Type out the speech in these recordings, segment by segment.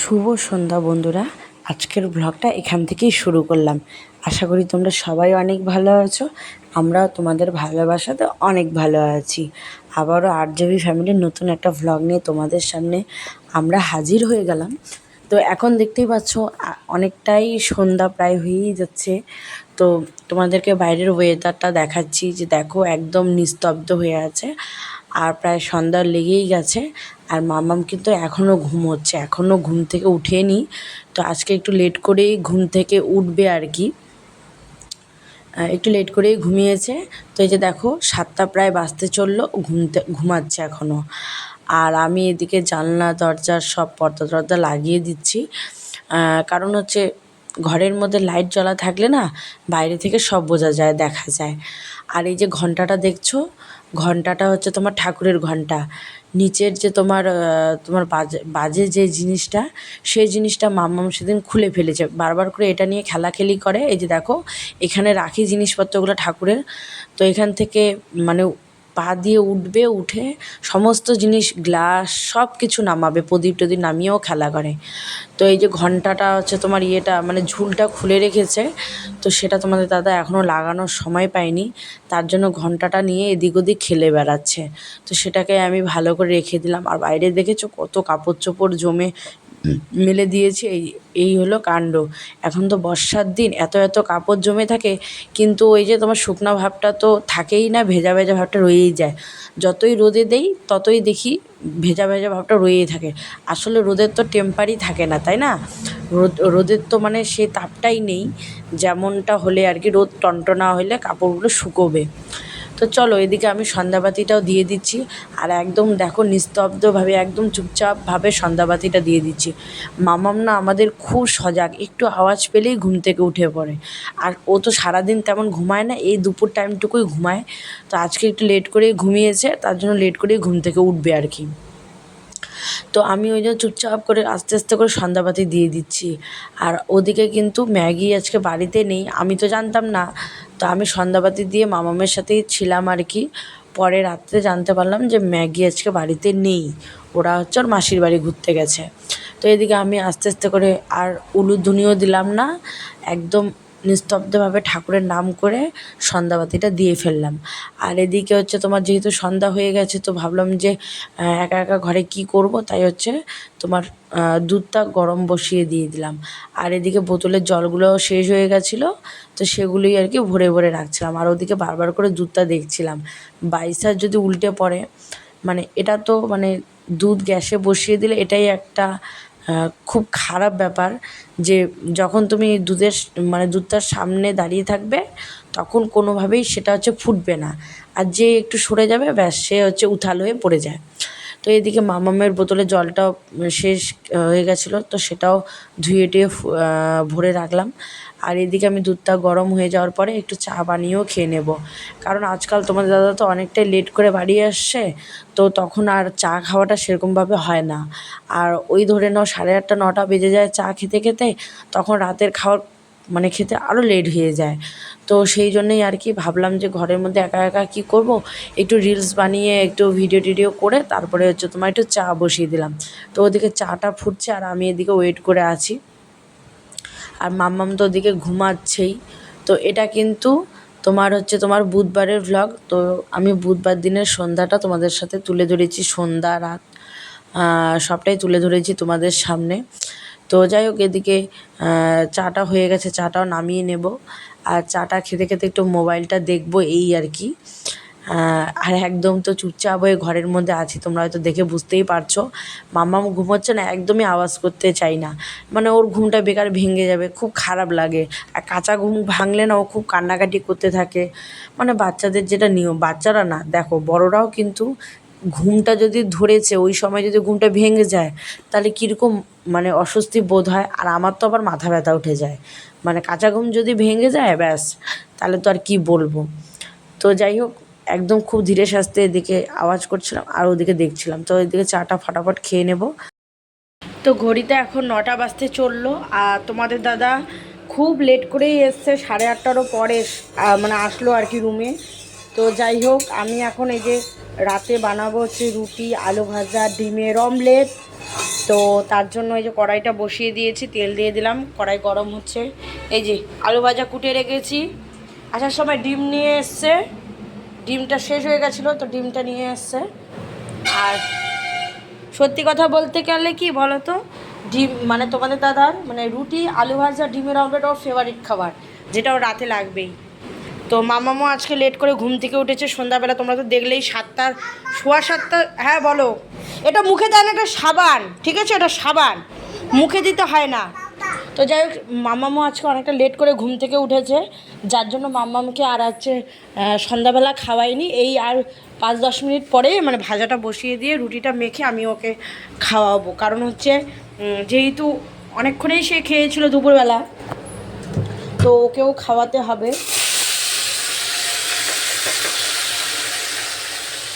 শুভ সন্ধ্যা বন্ধুরা। আজকের ব্লগটা এখান থেকেই শুরু করলাম। আশা করি তোমরা সবাই অনেক ভালো আছো। আমরাও তোমাদের ভালোবাসাতে অনেক ভালো আছি। আবারও আট জিবি ফ্যামিলির নতুন একটা ভ্লগ নিয়ে তোমাদের সামনে আমরা হাজির হয়ে গেলাম। তো এখন দেখতেই পাচ্ছ অনেকটাই সন্ধ্যা প্রায় হয়েই যাচ্ছে। তো তোমাদেরকে বাইরের ওয়েদারটা দেখাচ্ছি যে দেখো একদম নিস্তব্ধ হয়ে আছে। আর প্রায় সন্ধ্যা লেগেই গেছে। আর মামাম কিন্তু এখনও ঘুমোচ্ছে, এখনও ঘুম থেকে উঠেনি। তো আজকে একটু লেট করেই ঘুম থেকে উঠবে আর কি। একটু লেট করেই ঘুমিয়েছে। তো এই যে দেখো, সাতটা প্রায় বাঁচতে চলল, ঘুমতে, ঘুমাচ্ছে এখনও। আর আমি এদিকে জানলা দরজার সব পর্দা টর্দা লাগিয়ে দিচ্ছি। কারণ হচ্ছে ঘরের মধ্যে লাইট জ্বলা থাকলে না বাইরে থেকে সব বোঝা যায়, দেখা যায়। আর এই যে ঘন্টাটা দেখছ, ঘন্টাটা হচ্ছে তোমার ঠাকুরের ঘণ্টা। নিচের যে তোমার তোমার বাজে বাজে যে জিনিসটা, সেই জিনিসটা মাম্মাম সেদিন খুলে ফেলেছে। বারবার করে এটা নিয়ে খেলাখেলি করে। এই যে দেখো, এখানে রাখি জিনিসপত্রগুলো ঠাকুরের। তো এখান থেকে মানে পা দিয়ে উঠবে, উঠে সমস্ত জিনিস, গ্লাস সব কিছু নামাবে, প্রদীপ টদীপ নামিয়েও খেলা করে। তো এই যে ঘন্টাটা হচ্ছে তোমার ইয়েটা মানে ঝুলটা খুলে রেখেছে, তো সেটা তোমাদের দাদা এখনও লাগানোর সময় পায়নি, তার জন্য ঘন্টাটা নিয়ে এদিক ওদিক খেলে বেড়াচ্ছে। তো সেটাকে আমি ভালো করে রেখে দিলাম। আর বাইরে দেখেছ কত কাপড় চোপড় জমে মেলে দিয়েছে এই এই হলো কাণ্ড। এখন তো বর্ষার দিন, এত এত কাপড় জমে থাকে, কিন্তু ওই যে তোমার শুকনো ভাবটা তো থাকেই না, ভেজা ভেজা ভাবটা রয়েই যায়। যতই রোদে দেই, ততই দেখি ভেজা ভেজা ভাবটা রয়েই থাকে। আসলে রোদের তো টেম্পারই থাকে না, তাই না? রোদ, রোদের তো মানে সেই তাপটাই নেই, যেমনটা হলে আর কি রোদ টনটনা হলে কাপড়গুলো শুকোবে। তো চলো এদিকে আমি সন্ধ্যাবাতিটাও দিয়ে দিচ্ছি। আর একদম দেখো নিস্তব্ধভাবে, একদম চুপচাপভাবে সন্ধ্যাবাতিটা দিয়ে দিচ্ছি। মামাম না আমাদের খুব সজাগ, একটু আওয়াজ পেলেই ঘুম থেকে উঠে পড়ে। আর ও তো সারাদিন তেমন ঘুমায় না, এই দুপুর টাইমটুকুই ঘুমায়। তো আজকে একটু লেট করেই ঘুমিয়েছে, তার জন্য লেট করেই ঘুম থেকে উঠবে আর কি। তো আমি ওই জন্য চুপচাপ করে আস্তে আস্তে করে সন্ধ্যাবাতি দিয়ে দিচ্ছি। আর ওদিকে কিন্তু ম্যাগি আজকে বাড়িতে নেই, আমি তো জানতাম না। তো আমি সন্ধ্যাবাতি দিয়ে মামামের সাথেই ছিলাম আর কি। পরে রাত্রে জানতে পারলাম যে ম্যাগি আজকে বাড়িতে নেই, ওরা হচ্ছে ওর মাসির বাড়ি ঘুরতে গেছে। তো এদিকে আমি আস্তে আস্তে করে আর উলুধ্বনিও দিলাম না, একদম নিস্তব্ধভাবে ঠাকুরের নাম করে সন্ধ্যাবাতিটা দিয়ে ফেললাম। আর এদিকে হচ্ছে তোমার যেহেতু সন্ধ্যা হয়ে গেছে, তো ভাবলাম যে একা একা ঘরে কি করব? তাই হচ্ছে তোমার দুধটা গরম বসিয়ে দিয়ে দিলাম। আর এদিকে বোতলের জলগুলো শেষ হয়ে গেছিল, তো সেগুলোই আর কি ভরে ভরে রাখছিলাম। আর ওদিকে বারবার করে দুধটা দেখছিলাম। বাইসার যদি উল্টে পড়ে মানে এটা তো মানে দুধ গ্যাসে বসিয়ে দিলে এটাই একটা খুব খারাপ ব্যাপার যে যখন তুমি দুধের মানে দুধটার সামনে দাঁড়িয়ে থাকবে, তখন কোনোভাবেই সেটা হচ্ছে ফুটবে না। আর যে একটু সরে যাবে, ব্যাস, সে হচ্ছে উথাল হয়ে পড়ে যায়। তো এদিকে মামামের বোতলে জলটাও শেষ হয়ে গেছিল, তো সেটাও ধুয়ে টুয়ে ভরে রাখলাম। আর এদিকে আমি দুধটা গরম হয়ে যাওয়ার পরে একটু চা বানিয়েও খেয়ে নেব। কারণ আজকাল তোমাদের দাদা তো অনেকটাই লেট করে বাড়ি আসছে, তো তখন আর চা খাওয়াটা সেরকমভাবে হয় না। আর ওই ধরে নাও সাড়ে আটটা, নটা বেজে যায় চা খেতে খেতে, তখন রাতের খাওয়ার মানে খেতে আরও লেট হয়ে যায়। তো সেই জন্যই আর কি ভাবলাম যে ঘরের মধ্যে একা একা কী করব? একটু রিলস বানিয়ে, একটু ভিডিও টিডিও করে, তারপরে হচ্ছে তোমার একটু চা বসিয়ে দিলাম। তো ওদিকে চাটা ফুটছে আর আমি এদিকে ওয়েট করে আছি। আর মাম্মাম তো ওদিকে ঘুমাচ্ছেই। তো এটা কিন্তু তোমার হচ্ছে তোমার বুধবারের ভ্লগ তো আমি বুধবার দিনের সন্ধ্যাটা তোমাদের সাথে তুলে ধরেছি সন্ধ্যা রাত। সবটাই তুলে ধরেছি তোমাদের সামনে। তো যাই হোক, এদিকে চাটা হয়ে গেছে, চাটাও নামিয়ে নেব। আর চাটা খেতে খেতে একটু মোবাইলটা দেখব এই আর কি। আর একদম তো চুপচাপ হয়ে ঘরের মধ্যে আছি, তোমরা হয়তো দেখে বুঝতেই পারছ। মাম্মাম ঘুমোচ্ছে না, একদমই আওয়াজ করতে চাই না। মানে ওর ঘুমটা বেকার ভেঙে যাবে, খুব খারাপ লাগে। আর কাঁচা ঘুম ভাঙলে না ও খুব কান্নাকাটি করতে থাকে। মানে বাচ্চাদের যেটা নিয়ম, বাচ্চারা না, দেখো, বড়রাও কিন্তু ঘুমটা যদি ধরেছে, ওই সময় যদি ঘুমটা ভেঙে যায়, তাহলে কীরকম মানে অস্বস্তি বোধ হয়? আর আমার তো আবার মাথা ব্যথা উঠে যায়। মানে কাঁচা ঘুম যদি ভেঙে যায়, ব্যাস, তাহলে তো আর কি বলব? তো যাই হোক, একদম খুব ধীরে সাস্তে এদিকে আওয়াজ করছিলাম, আর ওদিকে দেখছিলাম। তো এদিকে চাটা ফটাফট খেয়ে নেব। তো ঘড়িতে এখন নটা বাজতে চলল, আর তোমাদের দাদা খুব লেট করেই এসছে, সাড়ে আটটারও পরে মানে আসলো আর কি রুমে তো যাই হোক, আমি এখন এই যে রাতে বানাবো হচ্ছে রুটি, আলু ভাজা, ডিমের অমলেট। তো তার জন্য এই যে কড়াইটা বসিয়ে দিয়েছি, তেল দিয়ে দিলাম। কড়াই গরম হচ্ছে। এই যে আলু ভাজা কুটে রেখেছি। আসার সময় ডিম নিয়ে এসছে। ডিমটা শেষ হয়ে গেছিল, তো ডিমটা নিয়ে এসছে। আর সত্যি কথা বলতে গেলে কি বলো তো ডিম মানে তোমাদের দাদার মানে রুটি, আলু ভাজা, ডিমের অমলেট ওর ফেভারিট খাবার, যেটা ওর রাতে লাগবেই। তো মামামও আজকে লেট করে ঘুম থেকে উঠেছে, সন্ধ্যাবেলা তোমরা তো দেখলেই সাতটার সোয়া সাতটা হ্যাঁ বলো। এটা মুখে দেয় না, এটা সাবান, ঠিক আছে? এটা সাবান। মুখে দিতে হয় না। তো যাই হোক মামামও আজকে অনেকটা লেট করে ঘুম থেকে উঠেছে, যার জন্য মাম্মামকে আর হচ্ছে সন্ধ্যাবেলা খাওয়াইনি। এই আর পাঁচ দশ মিনিট পরে মানে ভাজাটা বসিয়ে দিয়ে রুটিটা মেখে আমি ওকে খাওয়াবো। কারণ হচ্ছে যেহেতু অনেকক্ষণেই সে খেয়েছিল দুপুরবেলা, তো ওকেও খাওয়াতে হবে।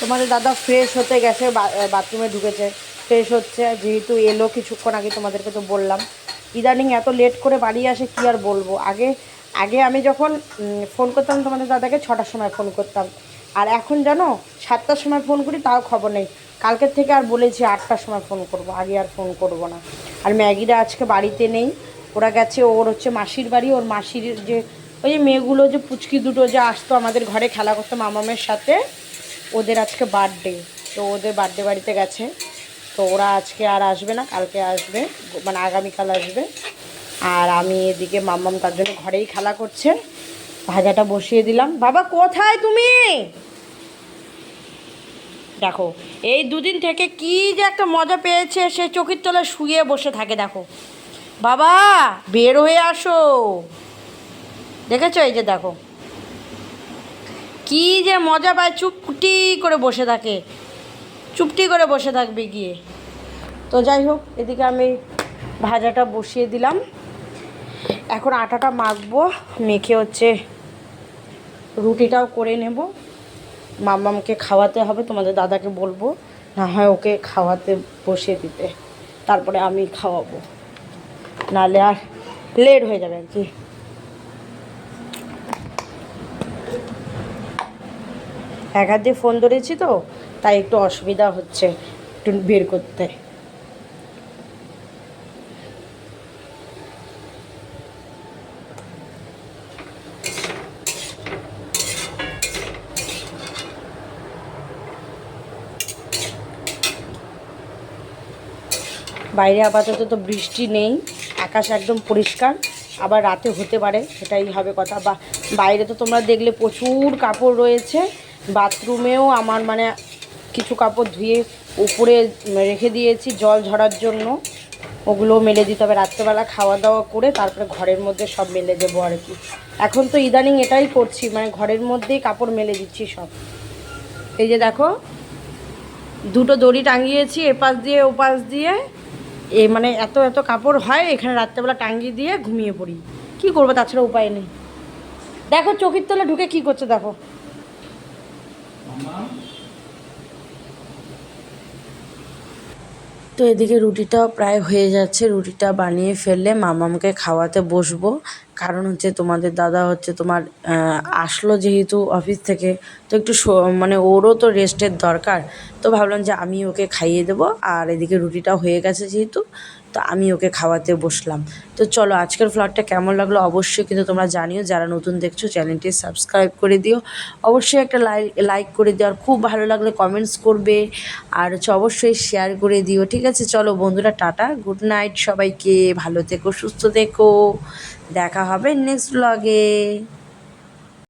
তোমাদের দাদা ফ্রেশ হতে গেছে বাথরুমে ঢুকেছে। ফ্রেশ হচ্ছে, যেহেতু এলো কিছুক্ষণ আগে তোমাদেরকে তো বললাম। ইদানিং এত লেট করে বাড়ি আসে, কি আর বলব? আগে আগে আমি যখন ফোন করতাম তোমাদের দাদাকে, ছটার সময় ফোন করতাম। আর এখন জানো, সাতটার সময় ফোন করি, তাও খবর নেই। কালকের থেকে আর বলেছি, আটটার সময় ফোন করব, আগে আর ফোন করব না। আর ম্যাগিরা আজকে বাড়িতে নেই, ওরা গেছে, ওর হচ্ছে মাসির বাড়ি, ওর মাসির যে, ওই যে মেয়েগুলো যে পুচকি দুটো যে আসতো আমাদের ঘরে খেলা করতো মামামের সাথে ওদের আজকে বার্থডে তো ওদের বার্থডে বাড়িতে গেছে। তো ওরা আজকে আর আসবে না, কালকে আসবে মানে আগামীকাল আসবে। আর আমি এদিকে মাম্মাম তার জন্য ঘরেই খেলা করছে। ভাজাটা বসিয়ে দিলাম। বাবা, কোথায় তুমি? দেখো, এই দুদিন থেকে কি যে একটা মজা পেয়েছে, সে চোখের তলায় শুয়ে বসে থাকে, দেখো। বাবা, বের হয়ে আসো। দেখেছ? এই যে দেখো। কি যে মজা পায়, চুপটি করে বসে থাকে। চুপটি করে বসে থাকবে গিয়ে। তো যাই হোক, এদিকে আমি ভাজাটা বসিয়ে দিলাম। এখন আটাটা মাখবো, মেখে হচ্ছে রুটিটাও করে নেব। মামামকে খাওয়াতে হবে, তোমাদের দাদাকে বলব, না হয় ওকে খাওয়াতে বসিয়ে দিতে। তারপরে আমি খাওয়াবো। নাহলে আর লেট হয়ে যাবে আর কি। এক হাত দিয়ে ফোন ধরেছি তো, তাই একটু অসুবিধা হচ্ছে, একটু বের করতে। বাইরে আপাতত তো বৃষ্টি নেই, আকাশ একদম পরিষ্কার, আবার রাতে হতে পারে সেটাই হবে কথা। বা, বাইরে তো তোমরা দেখলে প্রচুর কাপড় রয়েছে বাথরুমেও আমার মানে কিছু কাপড় ধুয়ে উপরে রেখে দিয়েছি জল ঝরার জন্য। ওগুলো মেলে দিতে হবে। রাত্রেবেলা খাওয়া দাওয়া করে তারপরে ঘরের মধ্যে সব মেলে দেবো আর কি। এখন তো ইদানিং এটাই করছি মানে ঘরের মধ্যেই কাপড় মেলে দিচ্ছি সব। এই যে দেখো, দুটো দড়ি টাঙিয়েছি, এপাশ দিয়ে ওপাশ দিয়ে। এ মানে এত এত কাপড় হয়, এখানে রাত্রেবেলা টাঙ্গি দিয়ে ঘুমিয়ে পড়ি। কি করব, তাছাড়া উপায় নেই। দেখো চোখের তলে ঢুকে কি করছে দেখো। তো এদিকে রুটিটাও প্রায় হয়ে যাচ্ছে। রুটিটা বানিয়ে ফেললে মামামকে খাওয়াতে বসবো। কারণ হচ্ছে তোমাদের দাদা হচ্ছে তোমার আসলো যেহেতু অফিস থেকে। তো একটু মানে ওরও তো রেস্টের দরকার। তো ভাবলাম যে আমি ওকে খাইয়ে দেবো। আর এদিকে রুটিটা হয়ে গেছে যেহেতু। তো আমি ওকে খাওয়াতে বসলাম। তো চলো আজকের ভ্লগটা কেমন লাগল অবশ্যই কিন্তু তোমরা জানিও। যারা নতুন দেখছ, চ্যানেলটি সাবস্ক্রাইব করে দিও। অবশ্যই একটা লাইক লাইক করে দিও। আর খুব ভালো লাগলে কমেন্টস করবে। আর হচ্ছে অবশ্যই শেয়ার করে দিও। ঠিক আছে? চলো বন্ধুরা, টাটা। গুড নাইট সবাইকে। ভালো থেকো, সুস্থ থেকো। দেখা হবে নেক্সট ব্লগে